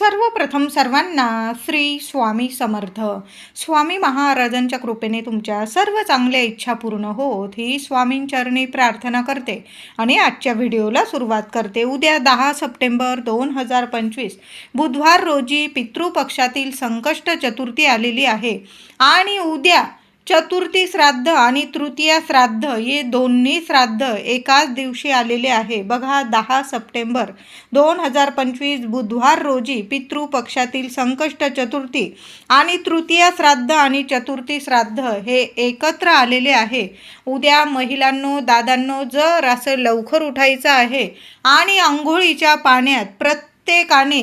सर्वप्रथम सर्वांना श्री स्वामी समर्थ. स्वामी महाराजांच्या कृपेने तुमच्या सर्व चांगल्या इच्छा पूर्ण होत ही स्वामींचरणी प्रार्थना करते. आणि आजच्या व्हिडिओला सुरुवात करते. उद्या दहा सप्टेंबर दोन हजार पंचवीस. बुधवार रोजी पितृपक्षातील संकष्ट चतुर्थी आलेली आहे. आणि उद्या चतुर्थी श्राद्ध आणि तृतीया श्राद्ध हे दोन्ही श्राद्ध एकाच दिवशी आलेले आहे. बघा दहा सप्टेंबर दोन हजार पंचवीस बुधवार रोजी पितृपक्षातील संकष्ट चतुर्थी आणि तृतीया श्राद्ध आणि चतुर्थी श्राद्ध हे एकत्र आलेले आहे. उद्या महिलांनो दादांनो जर असं लवकर उठायचं आहे आणि आंघोळीच्या पाण्यात प्रत्येकाने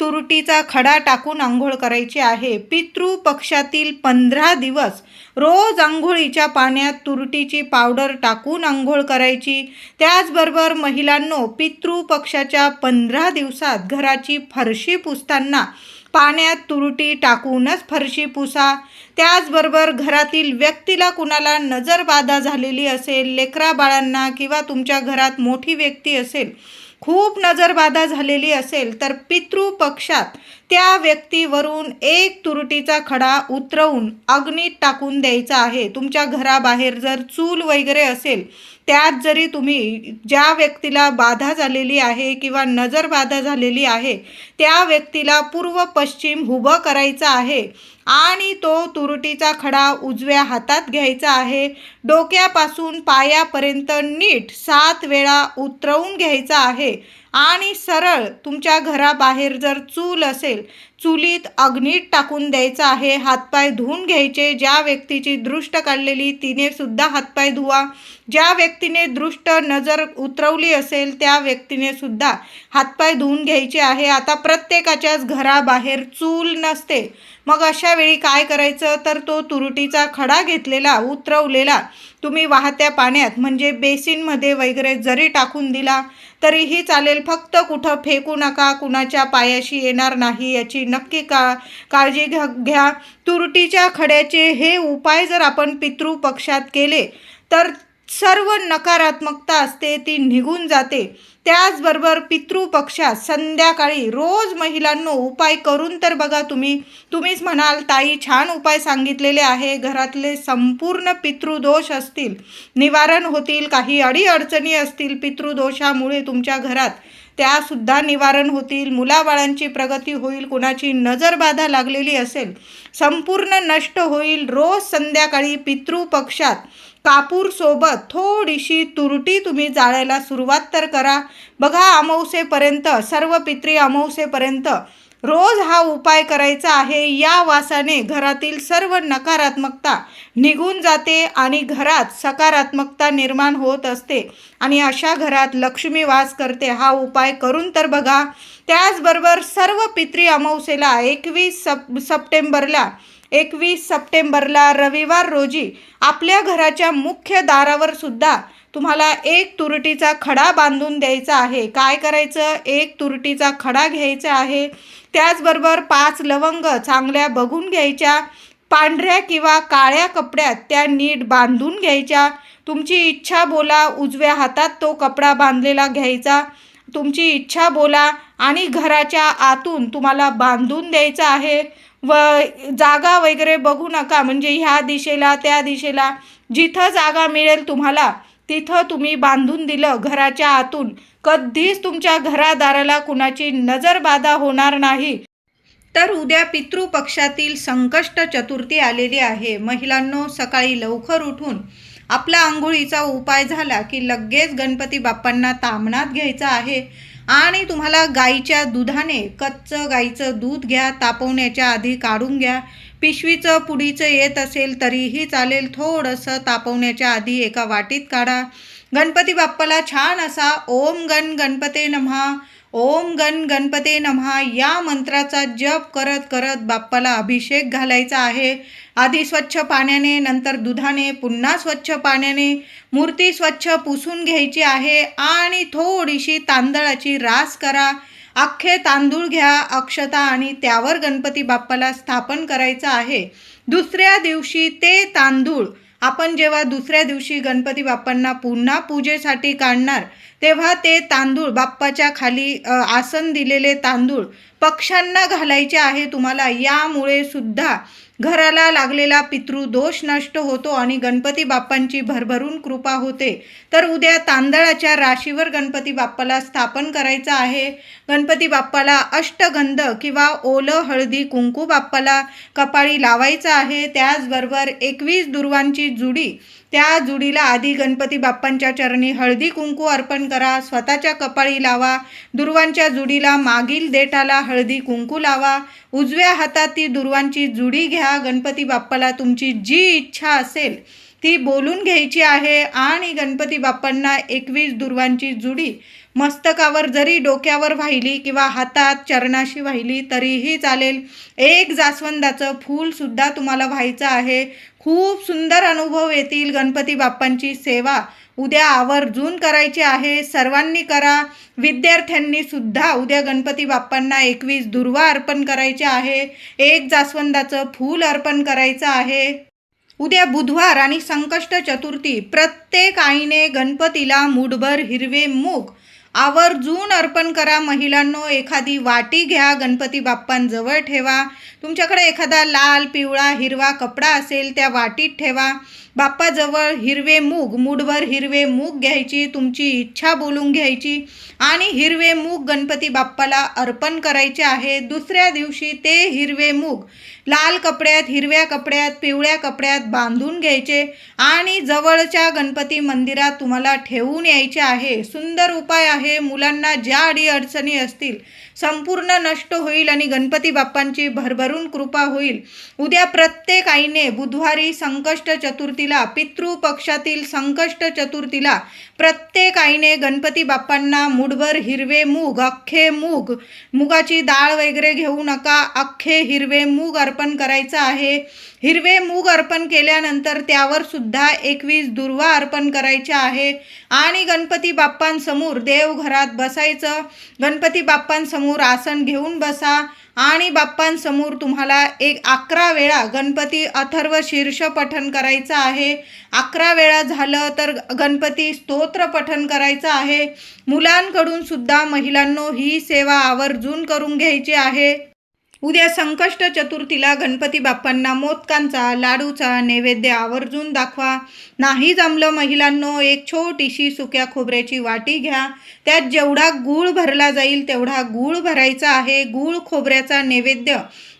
तुरटीचा खडा टाकून आंघोळ करायची आहे. पितृपक्षातील पंधरा दिवस रोज आंघोळीच्या पाण्यात तुरटीची पावडर टाकून आंघोळ करायची. त्याचबरोबर महिलांनो पितृपक्षाच्या पंधरा दिवसात घराची फरशी पुसताना पाण्यात तुरटी टाकूनच फरशी पुसा. त्याचबरोबर घरातील व्यक्तीला कुणाला नजरबाधा झालेली असेल लेकरा बाळांना किंवा तुमच्या घरात मोठी व्यक्ती असेल खूप नजरबाधा झालेली असेल तर पितृपक्षात त्या व्यक्तीवरून एक तुरटीचा खडा उतरवून अग्नीत टाकून द्यायचा आहे. तुमच्या घराबाहेर जर चूल वगैरे असेल त्यात जरी तुम्ही ज्या व्यक्तीला बाधा झालेली आहे किंवा नजर बाधा झालेली आहे त्या व्यक्तीला पूर्व पश्चिम उभं करायचं आहे आणि तो तुरटीचा खडा उजव्या हातात घ्यायचा आहे डोक्यापासून पायापर्यंत नीट सात वेळा उतरवून घ्यायचा आहे आणि सरळ तुमच्या घराबाहेर जर चूल असेल चुलीत अग्नीत टाकून द्यायचा आहे. हातपाय धुवून घ्यायचे. ज्या व्यक्तीची दृष्ट काढलेली तिने सुद्धा हातपाय धुवा. ज्या व्यक्तीने दृष्ट नजर उतरवली असेल त्या व्यक्तीने सुद्धा हातपाय धुवून घ्यायचे आहे. आता प्रत्येकाच्याच घराबाहेर चूल नसते. मग अशा वेळी काय करायचं? तर तो तुरटीचा खडा घेतलेला उतरवलेला तुम्ही वाहत्या पाण्यात म्हणजे बेसिनमध्ये वगैरे जरी टाकून दिला तरीही चालेल. फक्त कुठं फेकू नका कुणाच्या पायाशी येणार नाही याची नक्की का काळजी घ्या घ्या. तुरटीच्या खड्याचे हे उपाय जर आपण पितृपक्षात केले तर सर्व नकारात्मकता असते ती निघून जाते. त्याचबरोबर पितृपक्षात संध्याकाळी रोज महिलांनो उपाय करून तर बघा तुम्ही. तुम्हीच म्हणाल ताई छान उपाय सांगितलेले आहे. घरातले संपूर्ण पितृदोष असतील. निवारण होतील काही अडीअडचणी असतील पितृदोषामुळे तुमच्या घरात. त्यासुद्धा निवारण होतील मुलाबाळांची प्रगती होईल कुणाची नजरबाधा लागलेली असेल संपूर्ण नष्ट होईल. रोज संध्याकाळी पितृपक्षात कापूरसोबत थोडीशी तुरटी तुम्ही जाळायला सुरुवात तर करा. बघा अमावसेपर्यंत सर्व पित्री अमावसेपर्यंत रोज हा उपाय करायचा आहे. या वासाने घरातील सर्व नकारात्मकता निघून जाते आणि घरात सकारात्मकता निर्माण होत असते. आणि अशा घरात लक्ष्मी वास करते. हा उपाय करून तर बघा. त्याचबरोबर सर्व पित्री अमावस्येला एकवीस सप सप्टेंबरला एकवीस सप्टेंबरला रविवार रोजी आपल्या घराच्या मुख्य दारावर सुद्धा तुम्हाला एक तुरटीचा खडा बांधून द्यायचा आहे. काय करायचं? एक तुरटीचा खडा घ्यायचा आहे. त्याचबरोबर पाच लवंग चांगल्या बघून घ्यायच्या. पांढऱ्या किंवा काळ्या कपड्यात त्या नीट बांधून घ्यायच्या. तुमची इच्छा बोला उजव्या हातात तो कपडा बांधलेला घ्यायचा. तुमची इच्छा बोला आणि घराच्या आतून तुम्हाला बांधून द्यायचं आहे. व जागा वगैरे बघू नका. म्हणजे ह्या दिशेला त्या दिशेला. जिथं जागा मिळेल तुम्हाला तिथं तुम्ही बांधून दिलं घराच्या आतून. कधीच तुमच्या घरादाराला कुणाची नजरबाधा होणार नाही. तर उद्या पितृपक्षातील संकष्ट चतुर्थी आलेली आहे. महिलांनो सकाळी लवकर उठून आपला आंघोळीचा उपाय झाला की लगेच गणपती बाप्पांना तामणात घ्यायचा आहे आणि तुम्हाला गाईच्या दुधाने कच्चं गाईचं दूध घ्या तापवण्याच्या आधी काढून घ्या. पिशवीचं पुडीचं येत असेल तरीही चालेल थोडंसं तापवण्याच्या आधी एका वाटीत काढा. गणपती बाप्पाला छान असा ओम गण गणपते नमहा ओम गण गणपते नमहा या मंत्राचा जप करत करत बाप्पाला अभिषेक घालायचा आहे. आधी स्वच्छ पाण्याने नंतर दुधाने पुन्हा स्वच्छ पाण्याने मूर्ती स्वच्छ पुसून घ्यायची आहे आणि थोडीशी तांदळाची रास करा. अख्खे तांदूळ घ्या अक्षता आणि त्यावर गणपती बाप्पाला स्थापन करायचं आहे. दुसऱ्या दिवशी ते तांदूळ आपण जेव्हा दुसऱ्या दिवशी गणपती बाप्पांना पुन्हा पूजेसाठी काढणार तेव्हा ते तांदूळ बाप्पाच्या खाली आसन दिलेले तांदूळ पक्ष्यांना घालायचे आहे तुम्हाला. यामुळे सुद्धा घराला लागलेला पितृदोष नष्ट होतो आणि गणपती बाप्पांची भरभरून कृपा होते. तर उद्या तांदळाच्या राशीवर गणपती बाप्पाला स्थापन करायचं आहे. गणपती बाप्पाला अष्टगंध किंवा ओलं हळदी कुंकू बाप्पाला कपाळी लावायचं आहे. त्याचबरोबर एकवीस दुर्वांची जुडी त्या जुडीला आधी गणपती बाप्पांच्या चरणी हळदी कुंकू अर्पण करा स्वतःच्या कपाळी लावा दुर्वांच्या जुडीला मागील देठाला हळदी कुंकू लावा उजव्या हातात ती दुर्वांची जुडी घ्या गणपती बाप्पाला तुमची जी इच्छा असेल ती बोलून घ्यायची आहे आणि गणपती बाप्पांना एकवीस दुर्वांची जुडी मस्तकावर जरी डोक्यावर वाहिली किंवा हातात चरणाशी वाहिली तरीही चालेल. एक जास्वंदाचं फूलसुद्धा तुम्हाला व्हायचं आहे. खूप सुंदर अनुभव येतील गणपती बाप्पांची सेवा. उद्या आवर्जून करायची आहे. सर्वांनी करा. विद्यार्थ्यांनी सुद्धा उद्या गणपती बाप्पांना एकवीस दुर्वा अर्पण करायचे आहे. एक जास्वंदाचं फूल अर्पण करायचं आहे. उद्या बुधवार आणि संकष्ट चतुर्थी. प्रत्येक आईने गणपतीला मुठभर हिरवे मूग. आवर्जून अर्पण करा महिलांनो. एखादी वाटी घ्या. गणपती बाप्पांजवळ ठेवा. तुमच्याकडे एखादा लाल पिवळा हिरवा कपडा असेल त्या वाटीत ठेवा. बाप्पाजवळ हिरवे मूग मूडभर हिरवे मूग घ्यायची तुमची इच्छा बोलून घ्यायची. आणि हिरवे मूग गणपती बाप्पाला अर्पण करायचे आहे. दुसऱ्या दिवशी ते हिरवे मूग लाल कपड्यात हिरव्या कपड्यात पिवळ्या कपड्यात बांधून घ्यायचे. आणि जवळच्या गणपती मंदिरात तुम्हाला ठेवून यायचे आहे. सुंदर उपाय आहे. मुलांना ज्या अडीअडचणी असतील संपूर्ण नष्ट होईल आणि गणपती बाप्पांची भरभरून कृपा होईल. उद्या प्रत्येक आईने बुधवारी संकष्ट चतुर्थीला पितृ पक्षातील संकष्ट चतुर्थीला प्रत्येक आईने गणपती बाप्पांना मुठभर हिरवे मूग अख्खे मूग मुगाची डाळ वगैरे घेऊ नका अख्खे हिरवे मूग अर्पण करायचं आहे. हिरवे मूग अर्पण केल्यानंतर त्यावर सुद्धा एकवीस दुर्वा अर्पण करायच्या आहे. आणि गणपती बाप्पांसमोर देवघरात बसायचं. गणपती बाप्पांसमोर आसन घेऊन बसा. आणि बाप्पांसमोर तुम्हाला एक अकरा वेळा गणपती अथर्व शीर्ष पठन करायचं आहे. अकरा वेळा झालं तर गणपती स्तोत्र पठन करायचं आहे. मुलांकडून सुद्धा महिलांनो ही सेवा आवर्जून करून घ्यायची आहे. उद्या संकष्ट चतुर्थीला गणपती बाप्पांना मोदकांचा लाडूचा नैवेद्य आवर्जून दाखवा. नाही जमलं महिलांनो एक छोटीशी सुक्या खोबऱ्याची वाटी घ्या. त्यात जेवढा गूळ भरला जाईल तेवढा गूळ भरायचा आहे. गूळ खोबऱ्याचा नैवेद्य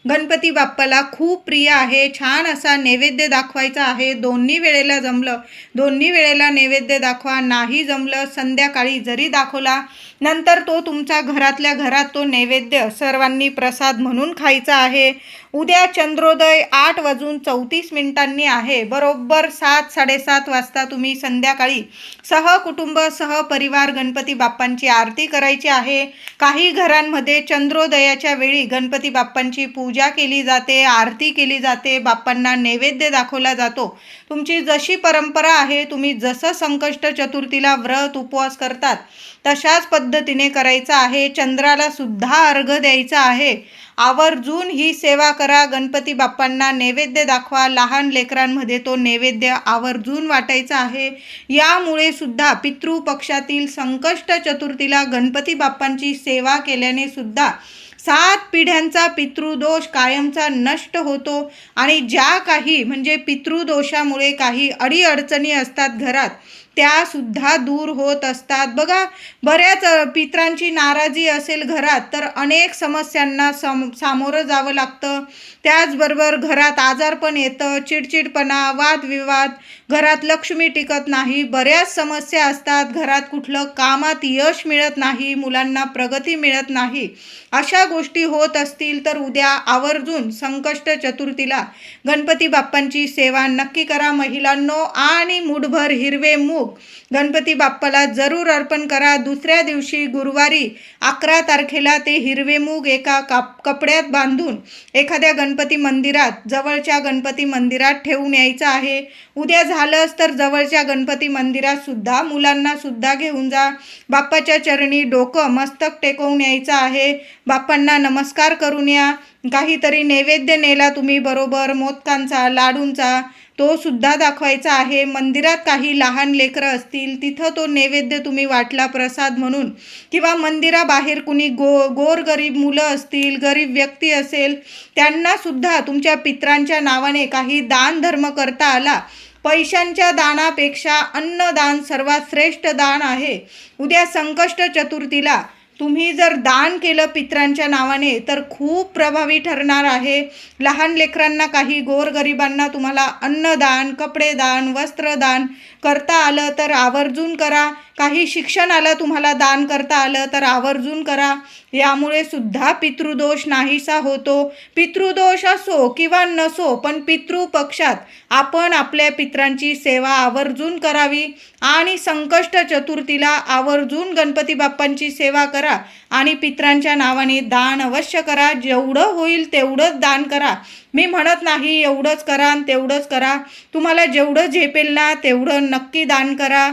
गणपती बाप्पाला खूप प्रिय आहे. छान असा नैवेद्य दाखवायचा आहे. दोन्ही वेळेला जमलं. दोन्ही वेळेला नैवेद्य दाखवा. नाही जमलं संध्याकाळी जरी दाखवला नंतर तो तुमचा घरातल्या घरात तो नैवेद्य सर्वांनी प्रसाद म्हणून खायचा आहे. उद्या चंद्रोदय आठ वाजून चौतीस मिनिटांनी आहे. बरोबर सात साडेसात वाजता तुम्ही संध्याकाळी सहकुटुंब सहपरिवार गणपती बाप्पांची आरती करायची आहे. काही घरांमध्ये चंद्रोदयाच्या वेळी गणपती बाप्पांची पूजा पूजा केली जाते आरती केली जाते बाप्पांना नैवेद्य दाखवला जातो. तुमची जशी परंपरा आहे तुम्ही जसं संकष्ट चतुर्थीला व्रत उपवास करतात तशाच पद्धतीने करायचं आहे. चंद्राला सुद्धा अर्घ द्यायचा आहे. आवर्जून ही सेवा करा. गणपती बाप्पांना नैवेद्य दाखवा. लहान लेकरांमध्ये तो नैवेद्य आवर्जून वाटायचा आहे. यामुळे सुद्धा पितृ पक्षातील संकष्ट चतुर्थीला गणपती बाप्पांची सेवा केल्याने सुद्धा सात पिढ्यांचा पितृदोष कायमचा नष्ट होतो आणि ज्या काही म्हणजे पितृदोषामुळे काही अडीअडचणी असतात घरात त्यासुद्धा दूर होत असतात. बघा बऱ्याच पित्रांची नाराजी असेल घरात तर अनेक समस्यांना सम सामोरं जावं लागतं. त्याचबरोबर घरात आजारपण येतं चिडचिडपणा वादविवाद घरात लक्ष्मी टिकत नाही बऱ्याच समस्या असतात घरात कुठलं कामात यश मिळत नाही मुलांना प्रगती मिळत नाही अशा गोष्टी होत असतील तर उद्या आवर्जून संकष्ट चतुर्थीला गणपती बाप्पांची सेवा नक्की करा महिलांनो आणि मुठभर हिरवे मूग. गणपती बाप्पाला जरूर अर्पण करा. दुसऱ्या दिवशी गुरुवारी अकरा तारखेला ते हिरवे मूग एका काप कपड्यात बांधून एखाद्या गणपती मंदिरात जवळच्या गणपती मंदिरात ठेवून यायचं आहे. उद्या झालंच तर जवळच्या गणपती मंदिरातसुद्धा मुलांनासुद्धा घेऊन जा. बाप्पाच्या चरणी डोकं मस्तक टेकवून यायचं आहे. बाप्पांना नमस्कार करून या. काहीतरी नैवेद्य नेला तुम्ही बरोबर मोदकांचा लाडूंचा. तो सुद्धा दाखवायचा आहे. मंदिरात काही लहान लेकरं असतील तिथं तो नैवेद्य तुम्ही वाटला प्रसाद म्हणून. किंवा मंदिराबाहेर कुणी गो गोरगरीब मुलं असतील गरीब व्यक्ती असेल त्यांनासुद्धा तुमच्या पित्रांच्या नावाने काही दानधर्म करता आला. पैशांच्या दानापेक्षा अन्नदान सर्वात श्रेष्ठ दान आहे. उद्या संकष्ट चतुर्थीला तुम्ही जर दान केलं पित्रांच्या नावाने तर खूप प्रभावी ठरणार आहे. लहान लेकरांना काही गोरगरिबांना तुम्हाला अन्नदान कपडेदान वस्त्रदान करता आलं तर आवर्जून करा. काही शिक्षणाला तुम्हाला दान करता आलं तर आवर्जून करा. यामुळे सुद्धा पितृदोष नाहीसा होतो. पितृदोष असो किंवा नसो पण पितृपक्षात आपण आपल्या पित्रांची सेवा आवर्जून करावी आणि संकष्ट चतुर्थीला आवर्जून गणपती बाप्पांची सेवा करा आणि पित्रांच्या नावाने दान अवश्य करा. जेवढं होईल तेवढंच दान करा. मी म्हणत नाही एवढंच करा आणि तेवढंच करा. तुम्हाला जेवढं झेपेल ना तेवढं नक्की दान करा.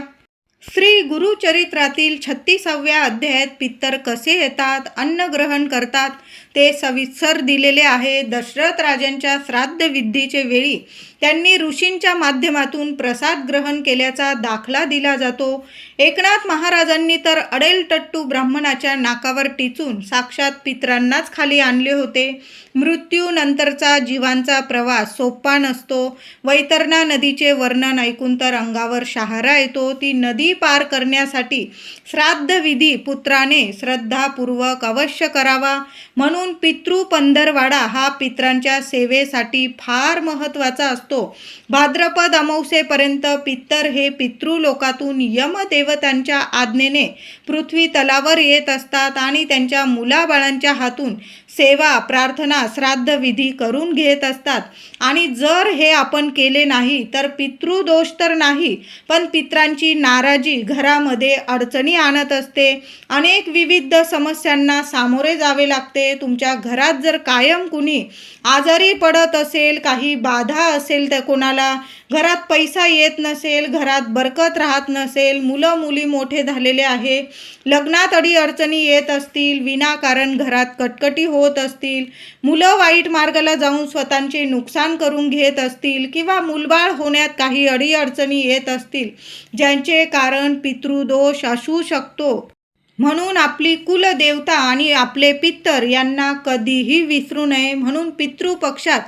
श्री गुरुचरित्रातील छत्तीसाव्या अध्यायात पित्तर कसे येतात अन्न ग्रहण करतात ते सविस्तर दिलेले आहे. दशरथ राजांच्या श्राद्ध विधीचे वेळी त्यांनी ऋषींच्या माध्यमातून प्रसाद ग्रहण केल्याचा दाखला दिला जातो. एकनाथ महाराजांनी तर अडेल टट्टू ब्राह्मणाच्या नाकावर टिचून साक्षात पित्रांनाच खाली आणले होते. मृत्यूनंतरचा जीवांचा प्रवास सोपा नसतो. वैतरणा नदीचे वर्णन ऐकून तर अंगावर शहारा येतो. ती नदी पार करण्यासाठी श्राद्ध विधी पुत्राने श्रद्धापूर्वक अवश्य करावा. म्हणून पितृ पंधरवाडा हा पित्रांच्या सेवेसाठी फार महत्त्वाचा असतो. भाद्रपद अमावस्येपर्यंत पित्तर हे पितृलोकातून यमदेवतांच्या आज्ञेने पृथ्वी तलावर येत असतात आणि त्यांच्या मुलाबाळांच्या हातून सेवा प्रार्थना श्राद्ध विधी करून घेत असतात. आणि जर हे आपण केले नाही तर पितृदोष तर नाही पण पित्रांची नाराजी घरामध्ये अडचणी आणत असते. अनेक विविध समस्यांना सामोरे जावे लागते. तुमच्या घरात जर कायम कुणी आजारी पडत असेल काही बाधा असेल तर कोणाला घरात पैसा येत नसेल घरात बरकत राहत नसेल मुलं मुली मोठे झालेले आहे लग्नात अडी अडचणी येत असतील विनाकारण घरात कटकटी होत असतील मुलं वाईट मार्गाला जाऊन स्वतःचे नुकसान करून घेत असतील किंवा मुलबाळ होण्यात काही अडीअडचणी येत असतील ज्यांचे कारण पितृदोष असू शकतो. म्हणून आपली कुलदेवता आणि आपले पित्तर यांना कधीही विसरू नये म्हणून पितृपक्षात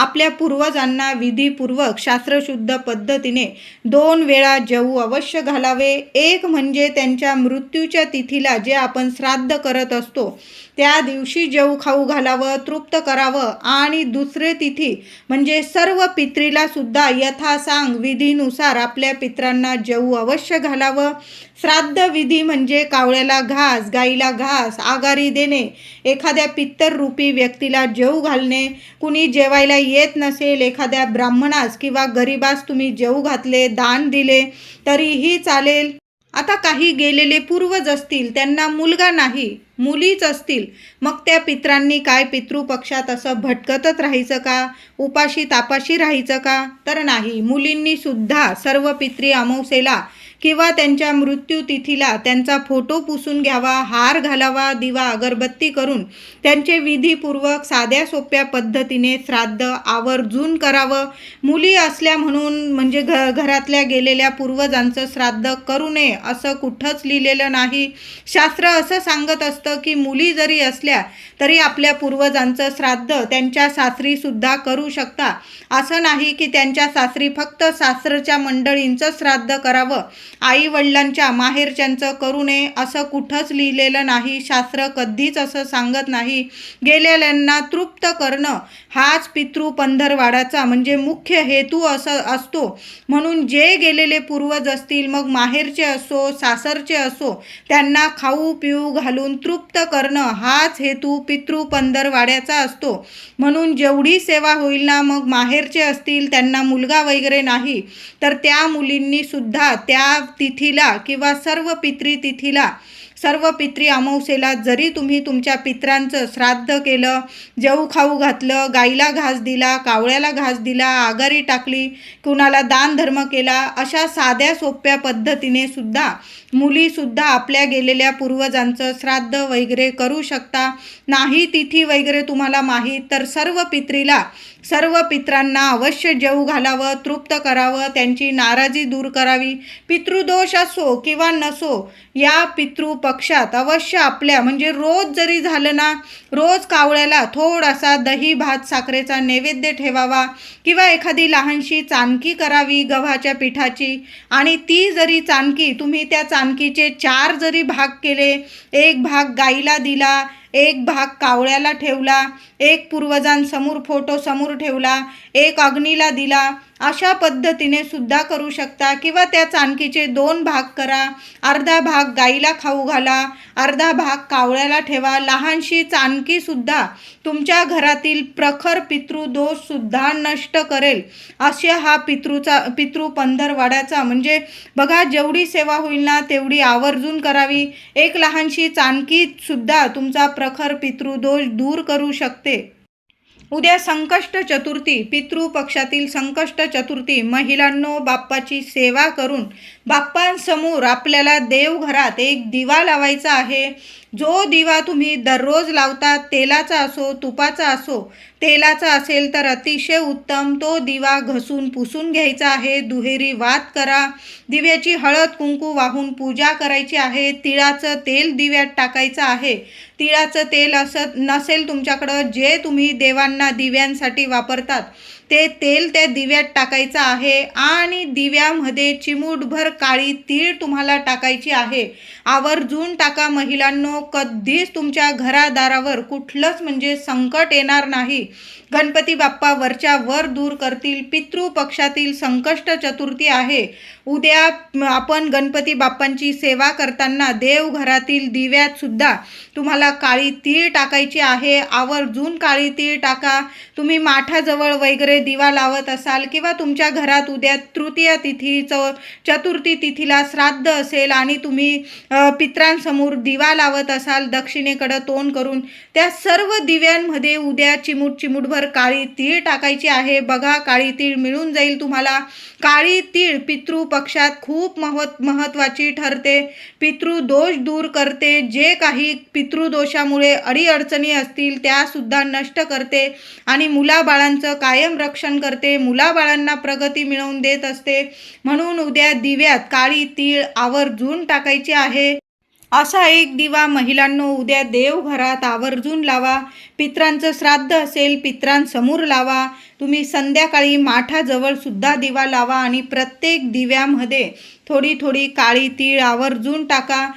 आपल्या पूर्वजांना विधीपूर्वक शास्त्रशुद्ध पद्धतीने दोन वेळा जऊ अवश्य घालावे. एक म्हणजे त्यांच्या मृत्यूच्या तिथीला जे आपण श्राद्ध करत असतो त्या दिवशी जेवू खाऊ घालावं तृप्त करावं. आणि दुसरे तिथी म्हणजे सर्व पित्रीला सुद्धा यथासांग विधीनुसार आपल्या पित्रांना जऊ अवश्य घालावं. श्राद्ध विधी म्हणजे कावळ्याला घास गाईला घास आगारी देणे. एखाद्या पित्तररूपी व्यक्तीला जेवू घालणे. कुणी जेवायला येत नसेल एखाद्या ब्राह्मणास किंवा गरिबास तुम्ही जेवू घातले दान दिले तरीही चालेल. आता काही गेलेले पूर्वज असतील त्यांना मुलगा नाही मुलीच असतील. मग त्या पित्रांनी काय पितृपक्षात असं भटकतच राहायचं का? उपाशी तापाशी राहायचं का? तर नाही मुलींनी सुद्धा सर्व पित्री अमावसेला किंवा त्यांच्या मृत्यू तिथीला त्यांचा फोटो पुसून घ्यावा हार घालावा दिवा अगरबत्ती करून त्यांचे विधीपूर्वक साध्या सोप्या पद्धतीने श्राद्ध आवर्जून करावं. मुली असल्या म्हणून म्हणजे घ घरातल्या गेलेल्या पूर्वजांचं श्राद्ध करू नये असं कुठंच लिहिलेलं नाही. शास्त्र असं सांगत असतं की मुली जरी असल्या तरी आपल्या पूर्वजांचं श्राद्ध त्यांच्या सासरीसुद्धा करू शकता. असं नाही की त्यांच्या सासरी फक्त सासरच्या मंडळींचं श्राद्ध करावं. आई वडिलांच्या माहेरच्यांचं करू नये असं कुठंच लिहिलेलं नाही. शास्त्र कधीच असं सांगत नाही. गेलेल्यांना तृप्त करणं हाच पितृ पंधरवाडाचा म्हणजे मुख्य हेतू असं असतो. म्हणून जे गेलेले पूर्वज असतील मग माहेरचे असो सासरचे असो त्यांना खाऊ पिऊ घालून तृप्त करणं हाच हेतू पितृ पंधरवाड्याचा असतो. म्हणून जेवढी सेवा होईल ना मग माहेरचे असतील त्यांना मुलगा वगैरे नाही तर त्या मुलींनीसुद्धा त्या तिथीला किंवा सर्व पितृ तिथीला सर्व पित्री अमावस्येला जरी तुम्ही तुमच्या पित्रांचं श्राद्ध केलं जेऊ खाऊ घातलं गाईला घास दिला कावळ्याला घास दिला आगारी टाकली कुणाला दान धर्म केला अशा साध्या सोप्या पद्धतीने सुद्धा मुलीसुद्धा आपल्या गेलेल्या पूर्वजांचं श्राद्ध वगैरे करू शकता. नाही तिथी वगैरे तुम्हाला माहीत तर सर्व पित्रीला सर्व पित्रांना अवश्य जेऊ घालावं तृप्त करावं त्यांची नाराजी दूर करावी. पितृदोष असो किंवा नसो या पितृ पक्षात अवश्य आपल्या म्हणजे रोज जरी झालं ना रोज कावळ्याला थोडासा दही भात साखरेचा नैवेद्य ठेवावा किंवा एखादी लहानशी चाणकी करावी गव्हाच्या पिठाची आणि ती जरी चाणकी तुम्ही त्या चाणकीचे चार जरी भाग केले एक भाग गाईला दिला एक भाग कावळ्याला ठेवला एक पूर्वजांसमोर फोटो समोर ठेवला एक अग्नीला दिला अशा पद्धतीने सुद्धा करू शकता. किंवा त्या चाणकीचे दोन भाग करा. अर्धा भाग गाईला खाऊ घाला. अर्धा भाग कावळ्याला ठेवा. लहानशी चाणकीसुद्धा तुमच्या घरातील प्रखर पितृदोषसुद्धा नष्ट करेल. अशा हा पितृचा पितृ पंधरवाड्याचा म्हणजे बघा जेवढी सेवा होईल ना तेवढी आवर्जून करावी. एक लहानशी चाणकीसुद्धा तुमचा प्रखर पितृदोष दूर करू शकते. उद्या संकष्ट चतुर्थी पितृ पक्षातील संकष्ट चतुर्थी महिलांनो बाप्पाची सेवा करून बाप्पांसमोर आपल्याला देवघरात एक दिवा लावायचा आहे. जो दिवा तुम्ही दररोज लावता तेलाचा असो तुपाचा असो तेलाचा असेल तर अतिशय उत्तम. तो दिवा घसून पुसून घ्यायचा आहे. दुहेरी वात करा. दिव्याची हळद कुंकू वाहून पूजा करायची आहे. तिळाचं तेल दिव्यात टाकायचं आहे. तिळाचं तेल असं नसेल तुमच्याकडं जे तुम्ही देवांना दिव्यांसाठी वापरतात. ते तेल त्या दिव्यात टाकायचं आहे आणि दिव्यामध्ये चिमूटभर काळी तीळ तुम्हाला टाकायची आहे. आवर्जून टाका महिलांनो कधीच तुमच्या घरादारावर कुठलंच म्हणजे संकट येणार नाही. गणपती बाप्पा वरच्या वर दूर करतील पितृ पक्षातील संकष्ट चतुर्थी आहे. उद्या आपण गणपती बाप्पांची सेवा करताना देवघरातील दिव्यात सुद्धा तुम्हाला काळी तीळ टाकायची आहे. आवर्जून काळी तीळ टाका. तुम्ही माठाजवळ वगैरे दिवा लावत असाल किंवा तुमच्या घरात उद्या तृतीय तिथी च चतुर्थी तिथीला श्राद्ध असेल आणि तुम्ही पित्रांसमोर दिवा लावत असाल दक्षिणेकडं तोंड करून त्या सर्व दिव्यांमध्ये उद्या चिमूट चिमूटभर काळी तीळ टाकायची आहे. बघा काळी तीळ मिळून जाईल तुम्हाला. काळी तीळ पितृ पक्षात खूप महत् महत्त्वाची ठरते. पितृदोष दूर करते. जे काही पितृदोषामुळे अडीअडचणी असतील त्यासुद्धा नष्ट करते आणि मुलाबाळांचं कायम रक्षण करते. मुलाबाळांना प्रगती मिळवून देत असते. म्हणून उद्या दिव्यात काळी तीळ आवर्जून टाकायची आहे. असा एक दिवा महिलांनो उद्या देवघरात आवर्जून लावा. पित्रांचं श्राद्ध असेल पित्रांसमोर लावा. तुम्ही संध्याकाळी माठाजवळ सुद्धा दिवा लावा आणि प्रत्येक दिव्यामध्ये थोडी थोडी काळी तीळ आवर्जून टाका.